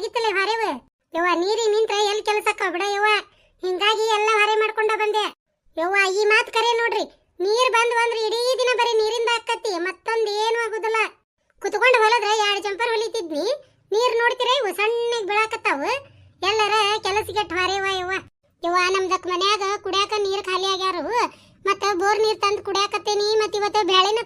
ಆಗಿತ್ತಲ್ಲ ಹೊರೆವು? ಯವ್ವ, ನೀರಿ ನಿಂತ್ರ ಎಲ್ ಕೆಲಸಕ್ಕ ಬಿಡ ಯವ್ವ? ಹಿಂಗಾಗಿ ಎಲ್ಲ ಹೊರೆ ಮಾಡ್ಕೊಂಡ ಬಂದೆ. ಯವ್ವ, ಈ ಮಾತು ಕರೆ ನೋಡ್ರಿ. ನೀರ್ ಬಂದ್ ಬಂದ್ರೆ ಇಡೀ ದಿನ ಬರೀ ನೀರಿಂದ ಹಾಕತ್ತಿ ಮತ್ತೊಂದ್ ಏನು ಆಗುದಿಲ್ಲ. ಕುತ್ಕೊಂಡು ಹೊಲದ್ರೆ ಎರಡು ಜಂಪರ್ ಹೊಲಿತಿದ್ನಿ. ನೀರ್ ನೋಡ್ತೀರ ಇವು ಸಣ್ಣಗ್ ಬಿಳಾಕತ್ತಾವ. ಎಲ್ಲರ ಕೆಲಸಗೆಟ್ ಹೊರೆವ ಯವ್ವ? ಯವ್ವ, ನಮ್ದಕ್ ಮನ್ಯಾಗ ಕುಡ್ಯಾಕ ನೀರ್ ಖಾಲಿ ಆಗ್ಯಾರು. ಮತ್ತ ಬೋರ್ ನೀರ್ ತಂದ್ ಕುಡ್ಯಾಕತ್ತೇನಿ ಮತ್ತಿವತ್ತ ಬ್ಯಾಳೆನ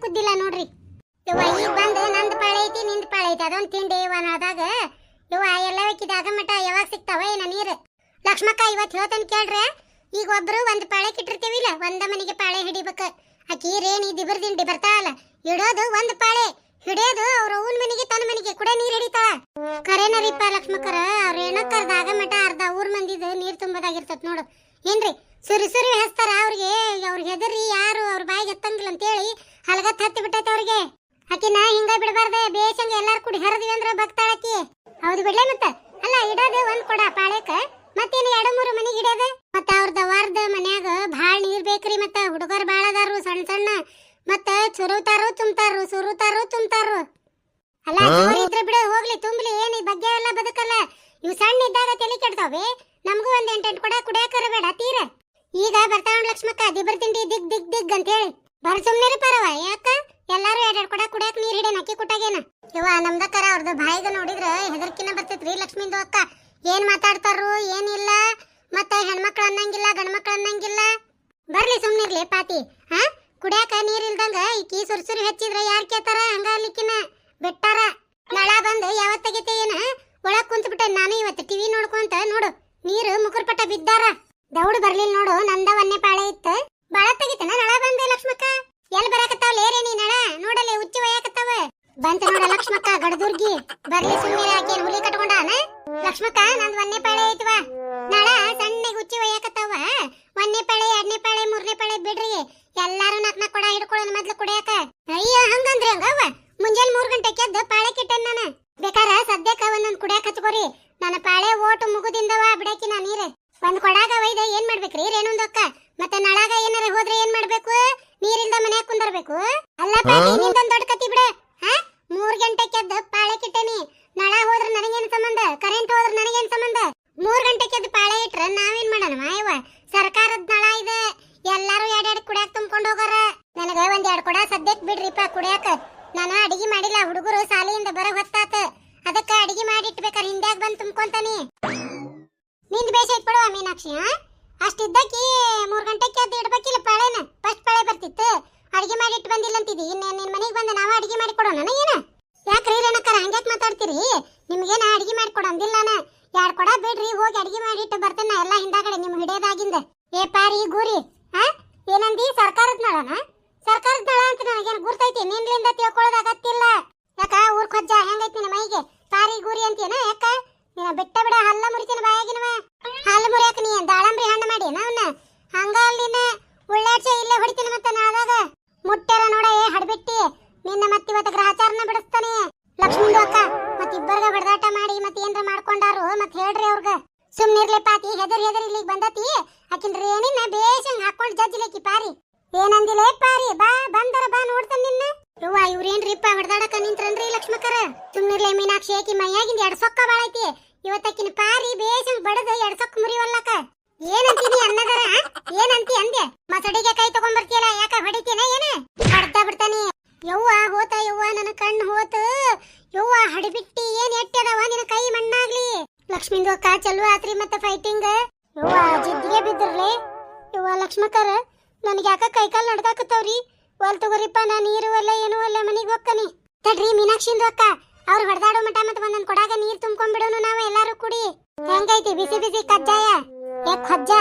ಹಿಡಿಬೇಕ ಆಕಿ ರೇಣಿ ದಿಬರ್ ದಿಂಡಿ ಬರ್ತಾಳಲ್ಲ, ಇಡೋದು ಒಂದ್ ಪಾಳೆ, ಹಿಡಿಯೋದು ಅವ್ರ ಅವ್ವನ್ ಮನೆಗೆ ತನ್ನ ಮನೆಗೆ ಕುಡ ನೀರ್ ಹಿಡಿತಾಳ. ಕರೇನರಿಪ್ಪ ಲಕ್ಷ್ಮಕರ, ಅವ್ರ ಎಣಕ್ಕರ್ದಾಗ ಮಠ ಅರ್ಧ ಊರ್ ಮಂದಿದ ನೀರ್ ತುಂಬದಾಗಿರ್ತತ್ ನೋಡು. ಏನ್ರಿ, ಸುರಿ ಸುರಿ ಹಚ್ತಾರ ಅವ್ರಿಗೆ ಅವ್ರಿಗೆ ಹೆದರಿ ಯಾರು ಅವ್ರ ಬಾಯಿಗೆ ಎತ್ತಂಗಿಲ್ಲ ಅಂತೇಳಿ ಹಲಗತ್ ಹತ್ತಿ ಬಿಟ್ಟೈತೆ ಅವ್ರಿಗೆ. ನಾ ಹಿಂಗ ಬಿಡಬಾರ್ದೆ ಬೇಸಂಗ ಎಲ್ಲಾರು ಕೂಡಿ ಹರಿದ್ವಿ ಅಂದ್ರ ಬಗ್ತಾಳಕಿ ಹೌದು ಬಿಡ್ಲೆ ಮತ್ತ. ಅಲ್ಲ, ಇಡೋದು ಒಂದ್ ಕೊಡ ಪಾಳೆಕ. ಮತ್ತೇನು ಎರಡು ಮೂರು ಮನೆಗೆ ಇಡೋದು ಮತ್ತ ಅವ್ರದ ವಾರದ ಮನ್ಯಾಗ ಭಾಳ ನೀರ್ ಬೇಕ್ರಿ ಮತ್ತ ಹುಡುಗರು ಭಾಳ ಅದಾರು ಸಣ್ಣ ಸಣ್ಣ. ಮತ್ತ ಚುರುತಾರು ತುಂಬ್ತಾರು ಸುರುತಾರು ತುಂಬ್ತಾರು. ಅಲ್ಲ ಇದ್ರ ಬಿಡು ಹೋಗ್ಲಿ ತುಂಬ್ಲಿ ಏನ್ ಈ ಬಗ್ಗೆ ಎಲ್ಲ ಬದುಕಲ್ಲ. ಇವ್ ಸಣ್ಣ ಇದ್ದಾಗ ತಲೆ ಕೆಡ್ತಾವೆ ನಮಗೂ ಒಂದ್ ಎಂಟೆಂಟ್ ಕೊಡ ಕುಡಿಯಾಕರ ಬೇಡ ತೀರ. ಈಗ ಬರ್ತಾವ ಲಕ್ಷ್ಮಕ್ಕ ದಿಬ್ಬರ್ ತಿಂಡಿ ದಿಗ್ ದಿಗ್ ದಿಗ್ ಅಂತ ಹೇಳಿ ಬರ ಸುಮ್ನೆ ಪರವ ಯಾಕ? ಎಲ್ಲಾರು ಎರಡೆರಡು ಕೊಡ ಕುಡಿಯಾಕ ನೀರ್ ಹಿಡೇನ ಅಕ್ಕಿ ಕುಟ್ಟಾಗೇನ. ಇವ ನಮ್ದಕ್ಕರ ಅವ್ರದ್ದು ಬಾಯಿಗೆ ನೋಡಿದ್ರ ಹೆದರ್ಕಿನ ಬರ್ತೈತ್ರಿ ಲಕ್ಷ್ಮಿದು ಅಕ್ಕ. ಏನ್ ಮಾತಾಡ್ತಾರು ಏನಿಲ್ಲ. ಮತ್ತ ಹೆಣ್ಮಕ್ಳು ಅನ್ನಂಗಿಲ್ಲ, ಗಂಡ್ಮಕ್ಳು ಅನ್ನಂಗಿಲ್ಲ. ಬರ್ಲಿ ಸುಮ್ನಿರ್ಲಿ ಪಾತಿ. ಹಾ ಕುಡಿಯಾಕ ನೀರ್ ಇಲ್ದಂಗ ಈಕಿ ಸುರ್ಸುರಿ ಹಚ್ಚಿದ್ರ ಯಾರ್ ಕೇತಾರ ಹಂಗ ಅಲ್ಲಿಕಿನ ಬಿಟ್ಟಾರ. ನಳ ಬಂದು ಯಾವತ್ತ ತೆಗಿತೆ ಏನ ಒಳಗ್ ಕುಂತ್ ಬಿಟ್ಟೆ ನಾನು ಇವತ್ತು ಟಿವಿ ನೋಡ್ಕೊಂತ. ನೋಡು, ನೀರು ಮುಕುರ್ಪಟ್ಟ ಬಿದ್ದಾರ. ದೌಡ್ ಬರ್ಲಿಲ್ಲ ನೋಡು ನಂದ ಒಂದೇ ಪಾಳೆ ಇತ್ತು. ಬಾಳ ತೆಗಿತನ ನಳ ಬಂದೆ ಲಕ್ಷ್ಮಕ್ಕ. ಎಲ್ ಬರಾಕತ್ತಾವ್? ಲೇರಿ ನೀ ನಳ. ನೋಡಲೆ ಉಚ್ಚಿ ಒಯ್ಯಾಕತ್ತಾವ. ಬಂತ ನೋಡ ಲಕ್ಷ್ಮಕ್ಕ ಗಡದುರ್ಗಿ. ಬರ್ಲಿ ಸುಮ್ಮನೆ ಹಾಕಿ ಹುಲಿ ಕಟ್ಕೊಂಡಾನ? ಲಕ್ಷ್ಮಕ್ಕ ನಂದು ಒಂದೇ ಪಾಳೆ ಐತ್ವ ನಳ ಸಣ್ಣಗೆ ಉಚ್ಚಿ ಒಯ್ಯಾಕತ್ತಾವ ಒಂದನೇ ಪಾಳೆ ಎರಡನೇ ಪಾಳೆ ಮೂರನೇ ಪಾಳೆ ಬಿಡ್ರಿ ಎಲ್ಲಾರು ನಾಲ್ಕ ನಾಲ್ಕು ಕೊಡ ಹಿಡ್ಕೊಳ್ಳೋಣ ಮೊದ್ಲು ಕುಡಿಯಾಕ ಅಯ್ಯ ಹಂಗಂದ್ರಿ ಹಂಗವ್ವ ಮುಂಜಾನೆ ಮೂರ್ ಗಂಟೆಗೆ ಎದ್ದು ಪಾಳೆ ಕಿಟ್ಟನ್ ನಾನು ಬೇಕಾರ ಸದ್ಯಕ್ಕ ಒಂದೊಂದ್ ಕುಡಿಯಾಕ ಹಚ್ಕೋರಿ ನನ್ನ ಪಾಳೆ ಓಟು ಮುಗುದಿಂದವ ಬಿಡಾಕಿ ನಾ ನೀರ್ ಒಂದ್ ಕೊಡಾಗ ಒಯ್ದ ಏನ್ ಮಾಡ್ಬೇಕ್ರಿ ರೇಣುಂದಕ್ಕ ಮತ್ತೆ ನಳಾಗ ಏನಾರ ಹೋದ್ರೆ ಏನ್ ಮಾಡ್ಬೇಕು ನೀರಿಂದ ಮನ್ಯಾಗ ಕುಂದರ್ಬೇಕು ಅಲ್ಲ ನಿಂದೊಂದ್ ದೊಡ್ಡ ಕತಿ ಬಿಡ ಹಾ ಮೂರ್ ಗಂಟೆಗೆ ಎದ್ದು ಪಾಳೆ ಕಿಟ್ಟೇನಿ ನಳ ಹೋದ್ರ ನನಗೇನ್ ಸಂಬಂಧ ಕರೆಂಟ್ ಹೋದ್ರ ನನಗೇನ್ ಸಂಬಂಧ ಮೂರ್ ಗಂಟೆಗೆ ಎದ್ದು ಪಾಳೆ ಇಟ್ರ ನಾವೇನ್ ಮಾಡೋಣ ಮಾಯವ್ವ ಸರ್ಕಾರದ ನಳ ಇದೆ ಎಲ್ಲಾರು ಎರಡೆರಡು ಕುಡಿಯಾಕ ತುಂಬ್ಕೊಂಡು ಹೋಗಾರ ನನಗ ಒಂದ್ ಎರಡ್ ಕೊಡ ಸದ್ಯಕ್ ಬಿಡ್ರಿಪ್ಪ ಕುಡಿಯಾಕ ನಾನು ಅಡಿಗೆ ಮಾಡಿಲ್ಲ ಹುಡುಗರು ಶಾಲೆಯಿಂದ ಬರ ಹೊತ್ತಾತ ಅದಕ್ಕ ಅಡಿಗೆ ಮಾಡಿಟ್ಬೇಕಾರ ಹಿಂದ್ಯಾಗ ಬಂದ್ ತುಂಬ್ಕೊಂತಾನಿ ನಿಂದ್ ಬೇಷ ಐತ್ ಬಿಡುವ ಮೀನಾಕ್ಷಿ ಹಾ ಅಷ್ಟಿದ್ದಕ್ಕಿ ಮೂರ್ ಗಂಟೆಗೆ ಎದ್ದು ಇಡ್ಬೇಕಿಲ್ಲ ಪಾಳೆನ. ಫಸ್ಟ್ ಪಾಳೆ ಬರ್ತಿತ್ತು. ಅಡಿಗೆ ಮಾಡಿ ಇಟ್ಟು ಬಂದಿಲ್ಲ ಅಂತಿದಿ ಇನ್ನ ನಿನ್ ಮನೆಗೆ ಬಂದು ನಾವ ಅಡಿಗೆ ಮಾಡಿ ಕೊಡೋಣ ಏನ? ಯಾಕ್ರಿ ರೇಣಕರ ಹಂಗ್ಯಾಕ್ ಮಾತಾಡ್ತೀರಿ? ನಿಮ್ಗೇನ ಅಡಿಗೆ ಮಾಡಿ ಕೊಡು ಅಂದಿಲ್ಲ ನಾ ಎರಡ್ ಕೊಡ ಬಿಡ್ರಿ, ಹೋಗಿ ಅಡಿಗೆ ಮಾಡಿಟ್ಟು ಬರ್ತೇನೆ ನಾ ಎಲ್ಲ ಹಿಂದಾಗಡೆ ನಿಮ್ ಹಿಡಿಯೋದಾಗಿಂದ. ಏ ಪಾರಿ, ಗೂರಿ ಹಾ ಏನಂದಿ ಸರ್ಕಾರದ ನಳನ ಸರ್ಕಾರದ ನಳ ಅಂತ ನನಗೇನು ಗುರ್ತೈತಿ? ನಿನ್ನಿಂದ ತಿಳ್ಕೊಳ್ಳೋದಾಗತ್ತಿಲ್ಲ ಯಾಕ ಊರ್ ಕೊಜ್ಜ ಹೆಂಗೈತಿ ನಿನ್ನ ಮೈಗೆ ಪಾರಿ ಗೂರಿ ಅಂತೀನ ಯಾಕ ನೀನ ಬಿಟ್ಟ ಬಿಡ ಹಲ್ಲ ಮುರಿತಿನ ಬಾಯಾಗಿನವ ಹಲ್ಲು ಮುರಿಯಾಕ ನೀ ಏನ್ ದಾಳಂಬ್ರಿ ಹಣ್ಣು ಮಾಡಿ ಅವನ್ನ ಹಂಗ ಅಲ್ಲಿನ ಉಳ್ಳಾಡ್ಸೆ ಇಲ್ಲೇ ಹೊಡಿತೀನಿ ಮತ್ತೆ ನಾದಾಗ ಮುಟ್ಟಾರ ನೋಡ ಏ ಹಡ್ಬಿಟ್ಟಿ ನಿನ್ನ ಮತ್ತಿವತ್ತ ಗ್ರಹಚಾರನ ಬಿಡಿಸ್ತಾನೆ ಲಕ್ಷ್ಮೀದು ಅಕ್ಕ ಮತ್ ಇಬ್ಬರ್ಗ ಬಡದಾಟ ಮಾಡಿ ಮತ್ ಏನ್ರ ಮಾಡ್ಕೊಂಡಾರು ಮತ್ ಹೇಳ್ರಿ ಅವ್ರಗ ಸುಮ್ನಿರ್ಲೆ ಪಾತಿ, ಹೆದರ್ ಹೆದರ್ ಇಲ್ಲಿಗೆ ಬಂದತಿ. ಆಕಿನ್ ರೇಣಿನ ಬೇಷಂಗ್ ಹಾಕೊಂಡ್ ಜಜ್ಜಿಲೇಕಿ ಪಾರಿ. ಏನಂದಿಲೆ ಪಾರಿ, ಬಾ, ಬಂದರ ಬಾ ನೋಡ್ತಾನ ನಿನ್ನ. ಯವ್ವ ಇವ್ರೇನ್ರಿಪ್ಪ ಹೊಡೆದಾಡಕ ನಿಂತ್ರನ್ರಿ ಲಕ್ಷ್ಮಕರ? ಸುಮ್ನಿರ್ಲೆ ಮೀನಾಕ್ಷಿ ಆಕಿ ಮೈಯಾಗಿಂದ ಎರಡ್ ಸೊಕ್ಕ ಬಾಳೈತಿ. ಇವತ್ತಕ್ಕಿನ ಪಾರಿ ಬೇಷಂಗ್ ಬಡದ ಎರಡ್ ಸೊಕ್ಕ ಮುರಿವಲ್ಲಕ ಏನಂತೀನಿ ಅನ್ನದರ ಏನಂತಿ ಅಂದೆ? ಮಸಡಿಗೆ ಕೈ ತಗೊಂಡ್ಬರ್ತೀಯಲ್ಲ ಯಾಕ ಹೊಡಿತೀನ ಏನ? ಹೊಡ್ತಾ ಬಿಡ್ತಾನೆ. ಯವ್ವ, ಹೋತ, ಯವ್ವ ನನ್ನ ಕಣ್ಣು ಹೋತ. ಯವ್ವ, ಹಡಿಬಿಟ್ಟಿ. ಲಕ್ಷ್ಮಿಂದು ಅಕ್ಕ ಚಲೋ ಆತ್ರಿ ಮತ್ತೆ ಫೈಟಿಂಗ್ ಯವ್ವ, ಜಿದ್ದಿಗೆ ಬಿದ್ದಿರ್ಲಿ. ಯವ್ವ ಲಕ್ಷ್ಮಕರ ನನಗೆ ಯಾಕ ಕೈಕಾಲ್ ನಡ್ಕಾಕತ್ತವ್ರಿ ಒಲ್ ತಗೋರಿಪ್ಪ, ನಾ ನೀರು ಅಲ್ಲ, ಏನು ಅಲ್ಲ, ಮನೆಗೆ ಹೋಗ್ಕನಿ. ತಡ್ರಿ, ಮೀನಾಕ್ಷಿಂದು ಅಕ್ಕ. ಅವ್ರ ಹೊಡೆದಾಡೋ ಮಠ ಮತ್ತೆ ಒಂದೊಂದು ಕೊಡಾಗ ನೀರು ತುಂಬ್ಕೊಂಡ್ಬಿಡೋನು ನಾವು ಎಲ್ಲಾರು ಕುಡಿ. ಹೆಂಗೈತಿ, ಬಿಸಿ ಬಿಸಿ ಕಜ್ಜಾಯ? ಏ, ಖಜ್ಜ.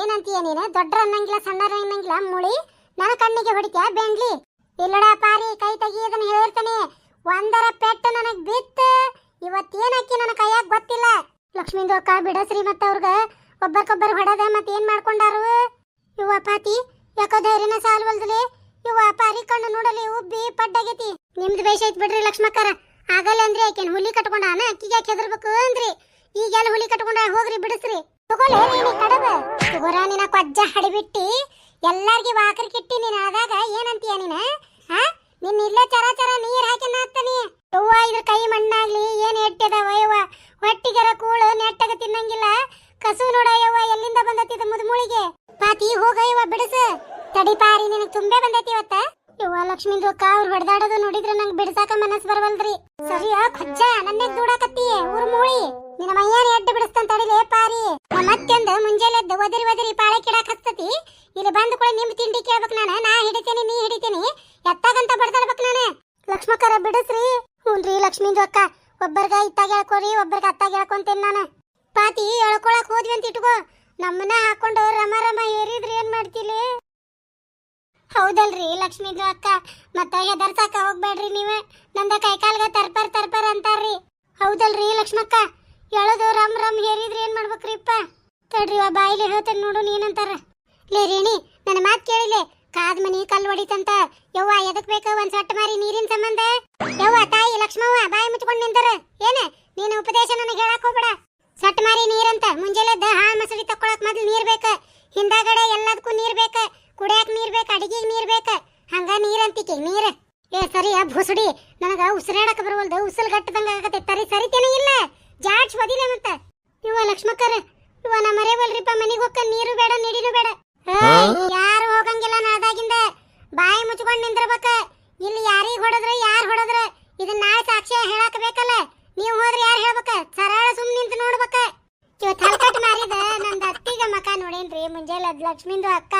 ಏನಂತೀಯ ನೀನು? ದೊಡ್ಡ ಅನ್ನಂಗಿಲ್ಲ ಸಣ್ಣ ಅನ್ನಂಗಿಲ್ಲ, ಮುಳಿ. ನನ್ನ ಕಣ್ಣಿಗೆ ಹೊಡಿತ್ಯಾ, ಬೆಂಡ್ಲಿ? ಇಲ್ಲಡ ಪಾರಿ, ಕೈ ತೆಗಿಯೋದನ್ನ ಹೇಳಿರ್ತಾನೆ ಒಂದರ ಪೆಟ್ಟು ನನಗ್ ಬಿತ್ತು. ಇವತ್ತೇನಕ್ಕಿ ನನ್ನ ಕೈಯಾಗ ಗೊತ್ತಿಲ್ಲ. ಲಕ್ಷ್ಮೀಂದು ಅಕ್ಕ ಬಿಡಸ್ರಿ ಮತ್ತ ಅವ್ರಗ. ಕೊಬ್ಬರ್ ಹೊಡೆದ ಮತ್ತೆ ಏನ್ ಮಾಡ್ಕೊಂಡಾರು? ಇವ ಪಾತಿ, ಯಾಕೋ ಧೈರ್ಯನ ಸಾಲ್ವಲ್ದಲೆ ಇವ ಕಣ್ಣು ನೋಡಲಿ, ಉಬ್ಬಿ ಪಡ್ಡಾಗೈತಿ. ನಿಮ್ದು ಬೇಷ ಐತ್ ಬಿಡ್ರಿ ಲಕ್ಷ್ಮಕ್ಕರ. ಆಗಲ್ಲ ಅಂದ್ರೆ ಆಕೆನ್ ಹುಲಿ ಕಟ್ಕೊಂಡಾನ ಅಕ್ಕಿಗೆ ಯಾಕೆ ಹೆದರ್ಬೇಕು ಅಂದ್ರಿ? ಈಗೆಲ್ಲ ಹುಲಿ ಕಟ್ಕೊಂಡ, ಹೋಗ್ರಿ ಬಿಡಸ್ರಿ. ನೀನು ಕಡಬ. ತಗೋರ ಕೊಜ್ಜ ಹಡಿಬಿಟ್ಟಿ. ಎಲ್ಲಾರ್ಗಿ ವಾಕರ್ ಕಿಟ್ಟಿ ನೀನ್ ಆದಾಗ ಏನಂತೀಯ ನೀನ? ಹಾ ನಿನ್ನ ಇಲ್ಲೇ ಚರ ಚರ ನೀರ್ ಹಾಕಿ ನಾಗ್ತಾನಿ ಯವ್ವ, ಇದ್ರ ಕೈ ಮಣ್ಣಾಗ್ಲಿ, ಏನ್ ಎಟ್ಟದವ ಯವ್ವ ಹೊಟ್ಟಿಗರ ಕೂಳು ನೆಟ್ಟಗ ತಿನ್ನಂಗಿಲ್ಲ ಕಸು ನೋಡ ಯವ್ವ ಎಲ್ಲಿಂದ ಬಂದತ್ತಿದ ಮುದುಮುಳಿಗೆ ಪಾತಿ ಹೋಗ ಯವ್ವ ಬಿಡಿಸ ತಡಿ ಪಾರಿ ನಿನಗ್ ತುಂಬೆ ಬಂದೈತಿ ಇವತ್ತ. ಯವ್ವ ಲಕ್ಷ್ಮಿಂದು ಅಕ್ಕ ಅವ್ರು ಹೊಡೆದಾಡೋದು ನೋಡಿದ್ರೆ ನಂಗೆ ಬಿಡ್ಸಾಕ ಮನಸ್ ಬರವಲ್ದ್ರಿ. ಸರಿಯಾ ಖಜ್ಜ ನನ್ನೇ ದೂಡಾಕತ್ತಿ, ಊರ್ ಮೂಳಿ. ನಿನ್ನ ಮೈಯಾನ ಎಡ್ಡು ಬಿಡಿಸ್ತಾನ ತಡಿಲೇ ಪಾರಿ. ಮತ್ತೆಂದು ಮುಂಜಾನೆ ಎದ್ದು ಒದರಿ ಒದರಿ ಪಾಳೆ ಕಿಡಾಕ್ ಹತ್ತತಿ ಇಲ್ಲಿ ಬಂದ ಕೂಡ ನಿಮ್ ತಿಂಡಿ ಕೇಳ್ಬೇಕು ನಾನು, ನಾ ಹಿಡಿತೇನೆ, ನೀ ಹಿಡಿತೇನಿ. ಎತ್ತಾಗಂತ ಬಡ್ದಾಡ್ಬೇಕು ನಾನು. ಲಕ್ಷ್ಮಕ್ಕರ ಬಿಡಿಸ್ರಿ. ಹ್ಞೂನ್ರಿ ಲಕ್ಷ್ಮೀಂದು ಅಕ್ಕ ಒಬ್ಬರ್ಗ ಇತ್ತಾಗ ಹೇಳ್ಕೊರಿ, ಒಬ್ಬರ್ಗ ಅತ್ತಾಗ ಹೇಳ್ಕೊಂತೇನೆ ನಾನು. ಪಾತಿ, ಎಳ್ಕೊಳಕ್ ಹೋದ್ವಿ ಅಂತ ಇಟ್ಕೋ. ನಮ್ಮನ್ನ ಹಾಕೊಂಡು ರಮ ರಮ ಏರಿದ್ರೆ ಏನ್ ಮಾಡ್ತಿಲಿ? ಹೌದಲ್ರಿ, ಲಕ್ಷ್ಮೀದು ಅಕ್ಕ. ಮತ್ತ ಹೆದರ್ಸಾಕ ಹೋಗ್ಬೇಡ್ರಿ ನೀವೇ. ನಂದ ಕೈಕಾಲ್ಗ ತರ್ಪರ್ ತರ್ಪರ್ ಅಂತಾರ್ರಿ. ಹೌದಲ್ರಿ, ಲಕ್ಷ್ಮಕ್ಕ. ಹೇಳೋದು ರಮ್ ರಮ್ ಹೇರಿದ್ರೆ ಏನ್ ಮಾಡ್ಬೇಕ್ರಿಪ್ಪ? ತಡ್ರಿ, ಆ ಬಾಯಿಲೆ ಹೇಳ್ತೇನೆ ನೋಡು ನೀನಂತಾರ. ಲೇ ರೇಣಿ, ನನ್ನ ಮಾತ್ ಕೇಳಿಲೆ. ಕಾದ್ ಮನಿ ಕಲ್ಲು ಹೊಡಿತಂತ ಯವ್ವ, ಎದಕ್ ಬೇಕ ಒಂದ್ ಸೊಟ್ಟ ಮಾರಿ ನೀರಿನ ಸಂಬಂಧ? ಯವ್ವ, ತಾಯಿ ಲಕ್ಷ್ಮವ್ವ, ಬಾಯಿ ಮುಚ್ಕೊಂಡ್ ನಿಂತಾರ. ಏನ? ನೀನು ಉಪದೇಶ ನನಗೆ ಹೇಳಕ್ ಹೋಗ್ಬೇಡ. ಸಟ್ ಮಾರಿ ನೀರಂತ. ಮುಂಜಾನೆ ಹಾ, ಮಸಡಿ ತಕ್ಕೊಳಕ್ ಮೊದ್ಲು ನೀರ್ ಬೇಕ. ಹಿಂದಾಗಡೆ ಎಲ್ಲದಕ್ಕೂ ನೀರ್ ಬೇಕ. ಕುಡಿಯಾಕ ನೀರ್ ಬೇಕ ಅಡಿಗೆಗ್ ನೀರ್ ಬೇಕ. ಹಂಗ ನೀರಂತಿಕೆ ನೀರ್. ಏ ಸರಿ ಆ ಭುಸುಡಿ ನನಗ ಉಸಿರಾಡಕ ಬರವಲ್ದು ಉಸಲ್ ಗಟ್ಟದಂಗ ಆಗತ್ತೆ. ತರಿ ಸರಿತೇನೆ ಇಲ್ಲ. ಜಾಡ್ಸ್ ಬದಿಲೆ ಮತ್ತ. ಇವ ಲಕ್ಷ್ಮಕ್ಕರ ಇವ ನಾ ಮರೆವಲ್ರಿಪ್ಪ ಮನಿಗ್ ಹೋಗ್ಕ ನೀರು ಬೇಡ ನೀಡಿನೂ ಬೇಡ. ಯಾರು ಹೋಗಂಗಿಲ್ಲ ನಾದಾಗಿಂದ ಬಾಯಿ ಮುಚ್ಕೊಂಡ್ ನಿಂದ್ರಬೇಕ. ಇಲ್ಲಿ ಯಾರಿಗ್ ಹೊಡೆದ್ರ ಯಾರ್ ಹೊಡೆದ್ರ ಇದನ್ನ ನಾಳೆ ಸಾಕ್ಷ್ಯ ಹೇಳಾಕ ಬೇಕಲ್ಲ. ನೀವು ಹೋದ್ರೆ ಯಾರು ಹೇಳ್ಬೇಕ? ಸರಳ ಸುಮ್ ನಿಂತು ನೋಡ್ಬೇಕ. ಇವತ್ತು ಹಲ್ಕಟ್ ಮಾರಿದ ನಂದು ಅತ್ತಿಗ ಮಕ ನೋಡೇನ್ರಿ, ಮುಂಜಾನೆ ಅದ್ ಲಕ್ಷ್ಮಿಂದು ಅಕ್ಕ.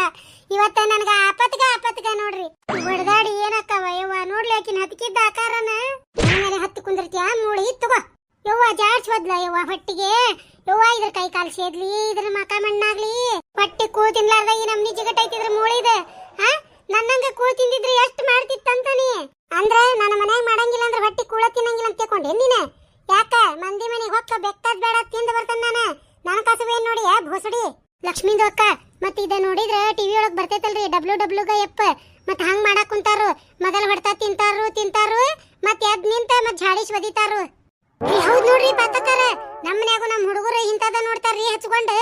ಇವತ್ತ ನನ್ಗ ಆಪತ್ಗ ಆಪತ್ಗ ನೋಡ್ರಿ. ಹೊಡೆದಾಡಿ ಏನಕ್ಕ ಯವ್ವ ನೋಡ್ಲಿ ಆಕಿನ ಹತ್ತಿಕಿದ್ದ ಆಕಾರನ. ಮೇಲೆ ಹತ್ತು ಕುಂದಿರ್ತೀಯ? ಮೂಳಿ ತಗೋ. ಯವ್ವ, ಜಾಡ್ಸ್ ಬದ್ಲ, ಯವ್ವ, ಹೊಟ್ಟಿಗೆ. ಯವ್ವ, ಇದ್ರ ಕೈ ಕಾಲು ಸೇದ್ಲಿ, ಇದ್ರ ಮಕ ಮಣ್ಣಾಗ್ಲಿ. ಹೊಟ್ಟೆ ಕೂಳ್ ತಿನ್ಲಾರ್ದ ಈ ನಮ್ನಿ ಜಿಗಟೈತಿದ್ರ ಮೂಳಿದ. ಹಾ ನನ್ನಂಗ ಕೂ ತಿಂದಿದ್ರೆ ಎಷ್ಟ್ ಮಾಡ್ತಿತ್ತಂತಾನಿ ಅಂದ್ರ ನನ್ನ ಮನ್ಯಾಗ ಮಾಡಂಗಿಲ್ಲ ಅಂದ್ರ ಹೊಟ್ಟಿ ಕೂಳ ತಿನ್ನಂಗಿಲ್ಲ ಅಂತ ತಿಳ್ಕೊಂಡೆ ನೀನ ಯಾಕ ಮಂದಿ ಮನೆಗೆ ಹೊಕ್ಕ ಬೆಕ್ಕದ್ ಬೇಡ ತಿಂದ ಬರ್ತಾನ ನಾನ ನನ್ನ ಕಸವೇನ್ ನೋಡಿ ಆ ಭೋಸಡಿ ಲಕ್ಷ್ಮೀದು ಅಕ್ಕ ಮತ್ ಇದ ನೋಡಿದ್ರ ಟಿವಿ ಒಳಗ್ ಬರ್ತೈತಲ್ರಿ ಡಬ್ಲ್ಯೂ ಡಬ್ಲ್ಯೂ ಗ ಎಪ್ಪ ಮತ್ ಹಂಗ್ ಮಾಡಾಕ್ ಕುಂತಾರು ಮೊದಲ ಹೊಡ್ತಾ ತಿಂತಾರು ತಿಂತಾರು ಮತ್ ಎದ್ ನಿಂತ ಮತ್ ಝಾಡಿಸ್ ಒದಿತಾರು ಹೌದ್ ನೋಡ್ರಿ ಪಾತಕಾರ. ನಮ್ಮ ಮನ್ಯಾಗು ನಮ್ಮ ಹುಡುಗರು ಇಂತದ ರೀ ಹಚ್ಕೊಂಡು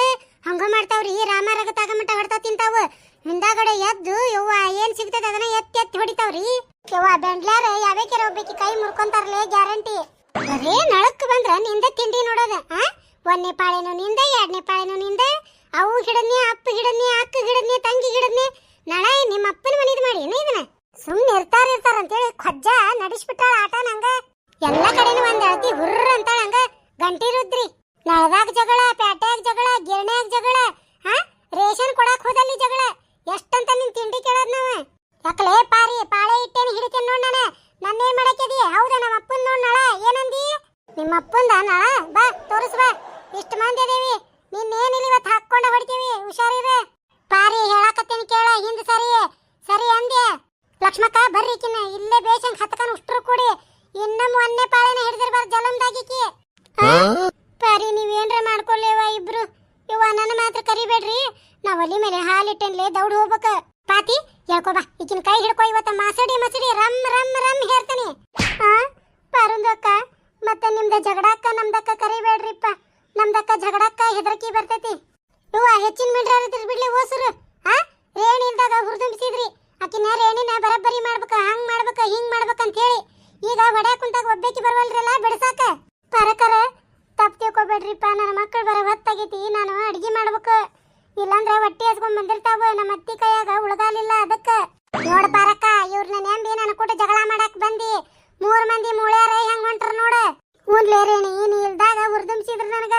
ಹಂಗ ಮಾಡ್ತಾವ್ರಿ ರಾಮ ರಗತಾಗ ಮಟ್ಟ ಹೊಡ್ತಾ ತಿಂತಾವ. ಹಿಂದಾಗಡೆ ಎದ್ದು, ಯವ್ವ, ಏನ್ ಸಿಗ್ತದ ಅದನ್ನ ಎತ್ತಿ ಎತ್ತಿ ಹೊಡಿತಾವ್ರಿ. ಯವ್ವ, ಬೆಂಡ್ಲಾರ ಯಾವ್ಯಾಕೆರ ಹೋಗ್ಬೇಕಿ? ಕೈ ಮುರ್ಕೊಂತಾರಲೇ, ಗ್ಯಾರಂಟಿ. ಬರೇ ನಳಕ್ ಬಂದ್ರ ನಿಂದ ತಿಂಡಿ ನೋಡೋದ, ಆ? ಒಂದನೇ ಪಾಳೆನು ನಿಂದ, ಎರಡನೇ ಪಾಳೆನು ನಿಂದ. ಅವು ಹಿಡದ್ನಿ ಅಪ್ಪ ಹಿಡದ್ನಿ ಅಕ್ಕ ಹಿಡದ್ನಿ ತಂಗಿ ಹಿಡದ್ನಿ ನಳ ನಿಮ್ಮ ಅಪ್ಪನ ಮನಿದ್ ಮಾಡಿ ಇದನ್ನ? ಸುಮ್ನೆ ಇರ್ತಾರ ಇರ್ತಾರ ಅಂತೇಳಿ ಖಜ್ಜ ನಡೆಸ್ಬಿಟ್ಟಾಳ ಆಟ ನಂಗ. ಎಲ್ಲ ಕಡೆನೂ ಒಂದ್ ಅಳತಿ ಹುರ್ರ ಅಂತ ಹಂಗ. ಗಂಟಿ ರುದ್ರಿ, ನಳದಾಗ ಜಗಳ, ಪ್ಯಾಟ್ಯಾಗ ಜಗಳ, ಗಿರಣ್ಯಾಗ ಜಗಳ, ಹಾ? ರೇಷನ್ ಕೊಡಕ್ ಹೋದಲ್ಲಿ ಜಗಳ. ಎಷ್ಟಂತ ನಿನ್ ತಿಂಡಿ ಕೇಳೋದ್ ನಾವ? ಯಾಕಲೇ ಪಾರಿ, ಪಾಳೆ ಇಟ್ಟೇನಿ ಹಿಡಿತೇನ್ ನೋಡ್ ನಾನು? ನನ್ನೇನ್ ಮಾಡಕ್ಕಿದಿ? ಹೌದಾ ನಮ್ಮ ಅಪ್ಪನ್ ನೋಡ್ ಏನಂದಿ? ನಿಮ್ಮ ಅಪ್ಪಂದ ನಳ? ಬಾ, ತೋರಿಸ್ ಬಾ. ಇಷ್ಟು ಮಂದಿ ಅದೇವಿ. ನಿನ್ನೇನ್ ಇಲ್ಲಿ ಇವತ್ತು ಹಾಕೊಂಡ ಹೊಡಿತೀವಿ? ಹುಷಾರಿರ. ಪಾರಿ ಹೇಳಾಕತ್ತೇನಿ ಕೇಳ, ಹಿಂದ್ ಸರಿ. ಸರಿ ಅಂದ್ಯ. ಲಕ್ಷ್ಮಕ್ಕ, ಬರ್ರಿ ಕಿನ್ನ. ಇಲ್ಲೇ ಬೇಷಂಗ್ ಹತ್ಕನ್ ಉಷ್ಟ್ರು ಕೂಡಿ. ಇನ್ನೊಮ್ಮೆ ಒಂದೇ ಪಾಳೆನ ಹಿಡಿದಿರ್ಬಾರ್ದು ಆ? ಪರಿ ನೀವೇನ್ರ ಮಾಡ್ಕೊಳ್ಳೇವ ಇಬ್ರು? ಇವ ನನ್ನ ಮಾತ್ರ ಕರಿಬೇಡ್ರಿ. ನಾವ್ ಒಲಿ ಮೇಲೆ ಹಾಲಿಟ್ಟನ್ಲೆ ದೌಡ್ ಹೋಗ್ಬೇಕ. ಪಾತಿ ಹೇಳ್ಕೊ ಬಾ. ಈಗಿನ ಕೈ ಹಿಡ್ಕೋ ಇವತ್ತ ಮಾಸಡಿ ಮಸಡಿ ರಮ್ ರಮ್ ರಮ್ ಹೇರ್ತಾನೆ ಹಾ ಪಾರುಂದು ಅಕ್ಕ ಮತ್ತೆ ನಿಮ್ದ ಜಗಳಕ್ಕ ನಮ್ದಕ್ಕ ಕರಿಬೇಡ್ರಿಪ್ಪ. ನಮ್ದಕ್ಕ ಜಗಡಕ್ಕ ಹೆದರ್ಕಿ ಬರ್ತೈತಿ. ಇವ ಹೆಚ್ಚಿನ ಮಿಡ್ರಾರ ಬಿಡ್ಲಿ ಓಸುರು. ಹಾ ರೇಣಿ ಇಲ್ದಾಗ ಹುರಿದುಂಬಿಸಿದ್ರಿ. ಆಕಿನ ರೇಣಿನ ಬರಬ್ಬರಿ ಮಾಡ್ಬೇಕ ಹಂಗ್ ಮಾಡ್ಬೇಕ ಹಿಂಗ್ ಮಾಡ್ಬೇಕಂತ ಹೇಳಿ ಈಗ ಹೊಡ್ಯಾಕ ಕುಂತಾಗ ಒಬ್ಬೇಕಿ ಬರವಲ್ರಲ್ಲ ಬಿಡ್ಸಾಕ? ಪರಕರ, ತಪ್ಪ ತಿಳ್ಕೊಬೇಡ್ರಿಪ್ಪ. ನನ್ನ ಮಕ್ಕಳು ಬರೋ ಹೊತ್ತಾಗೈತಿ. ನಾನು ಅಡಿಗೆ ಮಾಡ್ಬೇಕು. ಇಲ್ಲಾಂದ್ರೆ ಹೊಟ್ಟಿ ಹಚ್ಕೊಂಡ್ ಬಂದಿರ್ತಾವ. ನಮ್ಮ ಅತ್ತಿ ಕೈಯಾಗ ಉಳ್ಗಾಲಿಲ್ಲ ಅದಕ್ಕ. ನೋಡ್ ಪಾರಕ್ಕ ಇವ್ರನ್ನ ನೆಂಬಿ ನನ್ನ ಕೂಡ ಜಗಳ ಮಾಡಕ್ ಬಂದಿ. ಮೂರ್ ಮಂದಿ ಮೂಳ್ಯಾರ, ಹೆಂಗ್ ಹೊಂಟ್ರ ನೋಡ. ಹ್ಞೂನ್ಲೇ ರೇಣಿ ನೀ ಇಲ್ದಾಗ ಉರ್ದುಂಬಿಸಿದ್ರ ನನಗ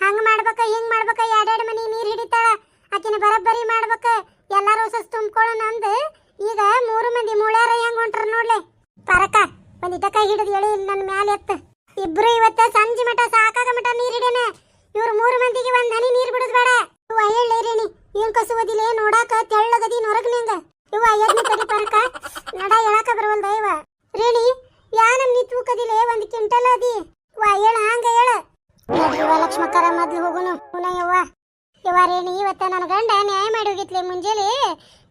ಹಂಗ್ ಮಾಡ್ಬೇಕ ಹಿಂಗ್ ಮಾಡ್ಬೇಕ ಎರಡೆರಡು ಮನಿ ನೀರ್ ಹಿಡಿತಾಳ ಆಕಿನ ಬರಬ್ಬರಿ ಮಾಡ್ಬೇಕ ಎಲ್ಲಾರು ಸಸ್ ತುಂಬ್ಕೊಳ್ಳೋಣ ಅಂದ್ ಈಗ ಮೂರು ಮಂದಿ ಮೂಳ್ಯಾರ ಹೆಂಗ್ ಹೊಂಟ್ರ ನೋಡ್ಲೆ ಪರಕ ಒಂದಿಟ ಕೈ ಹಿಡಿದು ಎಳಿ ನನ್ನ ಮ್ಯಾಲೆ ಎತ್ತ ಇಬ್ರು ಇವತ್ತ ಸಂಜೆ ಮಟ ಸಾಕಾಗ ಮಟ ನೀರ್ ಹಿಡೇನ ಇವ್ರ ಮೂರು ಮಂದಿಗೆ ಒಂದ್ ಹನಿ ನೀರ್ ಬಿಡುದ್ ಬೇಡ ಇವ ಹೇಳಿ ರೇಣಿ ಏನ್ ಕಸುವದಿಲೆ ನೋಡಾಕ ತೆಳ್ಳಗದಿ ನೊರಗ್ನಿಂಗ ಇವ ಎದ್ನಿ ತಡಿಪಾರಕ ನಡ ಹೇಳಕ ಬರವಲ್ದ ಇವ ರೇಣಿ ಯಾ ನಮ್ನಿ ತೂಕದಿಲೆ ಒಂದ್ ಕ್ವಿಂಟಲ್ ಅದಿ? ವಾ ಹೇಳ ಹಂಗ ಹೇಳ. ನೋಡ್ರಿವ ಲಕ್ಷ್ಮಕ್ಕರ ಮೊದ್ಲು ಹೋಗುನು. ಪುನಃ ಯವ್ವ. ಯವ್ವ ರೇಣಿ ಇವತ್ತ ನನ್ನ ಗಂಡ ನ್ಯಾಯ ಮಾಡಿ ಹೋಗಿತ್ಲೆ ಮುಂಜಾನೆ.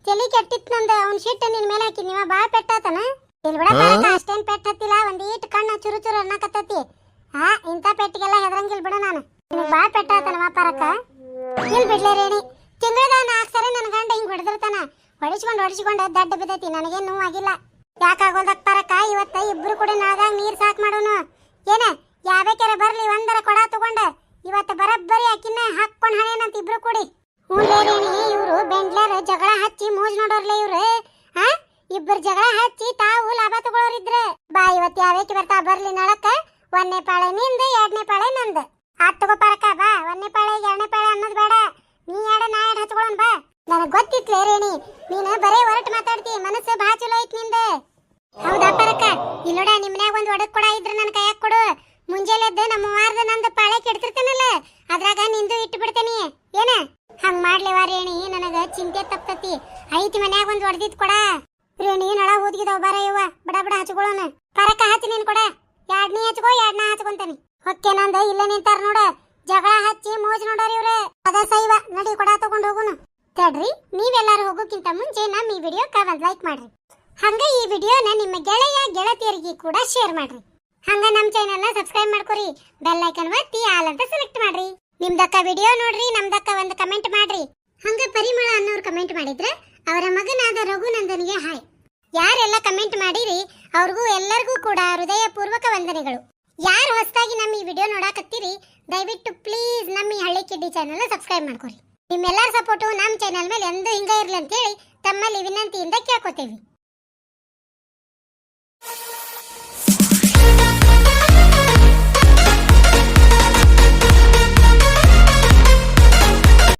ತಲೆ ಕೆಟ್ಟಿತ್ ನಂದ ಅವ್ನ ಶಿಟ್ಟ ನಿನ್ ಮೇಲೆ ಹಾಕಿ ನೀವ ಬಾಳ ಪೆಟ್ಟಾತನ. ಇಲ್ಲಿ ಬಿಡ ಪಾರಕ ಅಷ್ಟೇನ್ ಪೆಟ್ಟ ಹತ್ತಿಲ್ಲ ಒಂದ್ ಈಟ್ ಕಣ್ಣ ಚುರು ಚುರು ಅನ್ನಕತ್ತತಿ ಹಾ ಇಂಥ ಪೆಟ್ಟಿಗೆಲ್ಲ ಹೆದರಂಗಿಲ್ ಬಿಡ ನಾನು. ನಿನಗ್ ಬಾಳ ಪೆಟ್ಟಾತನವ ಪಾರಕ ಇಲ್ ಬಿಡ್ಲೆ ರೇಣಿ ತಿಂಗಳದ ನಾಲ್ಕು ಸರಿ ನನ್ನ ಗಂಡ ಹಿಂಗ್ ಹೊಡೆದಿರ್ತಾನ. ಹೊಡಿಸ್ಕೊಂಡ್ ಹೊಡಿಸ್ಕೊಂಡು ದಡ್ಡ ಬಿದ್ದೈತಿ, ನನಗೇನು ನೋವಾಗಿಲ್ಲ. ಯಾಕಾಗೋದಕ್ ಪರಕ ಇವತ್ತ? ಇಬ್ರು ಕೂಡ ನಳದಾಗ ನೀರ್ ಸಾಕ್ ಮಾಡೋನು. ಏನ ಯಾವ್ಯಾಕ್ಯಾರ ಬರ್ಲಿ, ಒಂದರ ಕೊಡ ತಗೊಂಡ ಇವತ್ತ ಬರಬ್ಬರಿ ಅಕ್ಕಿನ ಹಾಕೊಂಡ್ ಹಣೇನಂತ ಇಬ್ರು ಕೂಡಿ. ಇವ್ರು ಬೆಂಡ್ಲರ್ ಜಗಳ ಹಚ್ಚಿ ಮೂಜ್ ನೋಡೋರ್ಲೆ ಇವ್ರು. ಹಾ ಇಬ್ಬರು ಜಗಳ ಹಚ್ಚಿ ತಾವು ಲಾಭ ತಗೊಳೋರಿದ್ರ ಬಾ, ಇವತ್ತು ಯಾವ್ಯಾಕೆ ಬರ್ತಾ ಬರ್ಲಿ ನಳಕ ಒಂದನೇ ಪಾಳೆ ನಿಂದ, ಎರಡನೇ ಪಾಳೆ ನಂದ. ಆತ್ ತಗೋ ಬಾ. ಒಂದನೇ ಪಾಳೆ, ಎರಡನೇ ಪಾಳೆ ಅನ್ನೋದು ಬೇಡ. ನೀ ಎರಡ, ನಾ ಎರಡು ಹಚ್ಕೊಳ್ಳೋಣ ಬಾ. ನನಗ್ ಗೊತ್ತಿತ್ತು ರೇಣಿ, ನೀನು ಬರೇ ಹೊರಟು ಮಾತಾಡ್ತಿ, ಮನಸ್ಸು ಬಾ ಚಲೋ ಐತ್ನಿಂದ. ಹೌದಾ ಪರಕ? ಇಲ್ಲೋಡ ನಿಮ್ನ್ಯಾಗ ಒಂದ್ ಒಡಕ್ ಕೊಡ ಇದ್ರ ನನ್ ಕೈಯಾಗ ಕೊಡು. ಮುಂಜಾನೆ ಎದ್ದು ನಮ್ಮ ವಾರದ ನಂದು ಪಾಳೆ ಕೆಡ್ತಿರ್ತಾನಲ್ಲ, ಅದ್ರಾಗ ನಿಂದು ಇಟ್ಟು ಬಿಡ್ತೇನಿ. ಏನ? ಹಂಗ ಮಾಡ್ಲಿ ವಾ ರೇಣಿ, ನನಗ ಚಿಂತೆ ತಪ್ತತಿ. ಐತಿ ಮನ್ಯಾಗ ಒಂದ್ ಒಡ್ದಿದ್ ಕೊಡ. ರೇಣಿ, ನಳ ಊದ್ಗಿದಾವ್ ಬಾರ ಇವ ಬಡ ಬಡ ಹಚ್ಕೊಳ್ಳೋಣ ಪರಕ, ಹಚ್ಚಿ ನೀನ್ ಕೊಡ. ಎರಡ್ನೇ ಹಚ್ಕೋ ಎರಡ್ನ ಹಚ್ಕೊಂತಾನೆ. ಹೊಕ್ಕೆ ನಂದ ಇಲ್ಲ ನಿಂತಾರ ನೋಡ. ಜಗಳ ಹಚ್ಚಿ ಮೋಜ್ ನೋಡೋರಿ ಇವ್ರೆ. ಅದ ಸೈವ, ನಡಿ ಕೊಡ, ತಗೊಂಡ್ ಹೋಗುನು. ತಡ್ರಿ, ನೀವೆಲ್ಲಾರು ಹೋಗೋಕ್ಕಿಂತ ಮುಂಚೆ ನಮ್ಮ ಈ ವಿಡಿಯೋಕ್ಕೆ ಒಂದು ಲೈಕ್ ಮಾಡ್ರಿ. ಹಂಗ ಈ ವಿಡಿಯೋನ ನಿಮ್ಮ ಗೆಳೆಯ, ಗೆಳತಿಯರಿಗೆ ಕೂಡ ಶೇರ್ ಮಾಡ್ರಿ. ಹಂಗ ನಮ್ಮ ಚಾನೆಲ್ನ ಸಬ್ಸ್ಕ್ರೈಬ್ ಮಾಡ್ಕೊರಿ ಬೆಲ್ ಐಕನ್ ಒತ್ತಿ ಆಲ್ ಅಂತ ಸೆಲೆಕ್ಟ್ ಮಾಡ್ರಿ. ನಿಮ್ದಕ್ಕ ವಿಡಿಯೋ ನೋಡ್ರಿ, ನಮ್ದಕ್ಕ ಒಂದು ಕಮೆಂಟ್ ಮಾಡ್ರಿ. ಹಂಗ ಪರಿಮಳ ಅನ್ನೋರು ಕಮೆಂಟ್ ಮಾಡಿದ್ರೆ ಅವರ ಮಗನಾದ ರಘುನಂದನಿಗೆ ಹಾಯ್ ಯಾರೆಲ್ಲ ಕಮೆಂಟ್ ಮಾಡಿರಿ, ಅವ್ರಿಗೂ ಎಲ್ಲರಿಗೂ ಕೂಡ ಹೃದಯಪೂರ್ವಕ ವಂದನೆಗಳು. ಯಾರು ಹೊಸದಾಗಿ ನಮ್ಮ ಈ ವಿಡಿಯೋ ನೋಡಾಕತ್ತೀರಿ, ದಯವಿಟ್ಟು ಪ್ಲೀಸ್ ನಮ್ಮ ಈ ಹಳ್ಳಿ ಕಿಡ್ಡಿ ಚಾನೆಲ್ನ ಸಬ್ಸ್ಕ್ರೈಬ್ ಮಾಡ್ಕೊರಿ. ನಿಮ್ಮೆಲ್ಲರ ಸಪೋರ್ಟು ನಮ್ಮ ಚಾನೆಲ್ ಮೇಲೆ ಎಂದೂ ಹಿಂಗ ಇರಲಿ ಅಂತೇಳಿ ತಮ್ಮಲ್ಲಿ ವಿನಂತಿಯಿಂದ ಕೇಳ್ಕೊತೇವೆ.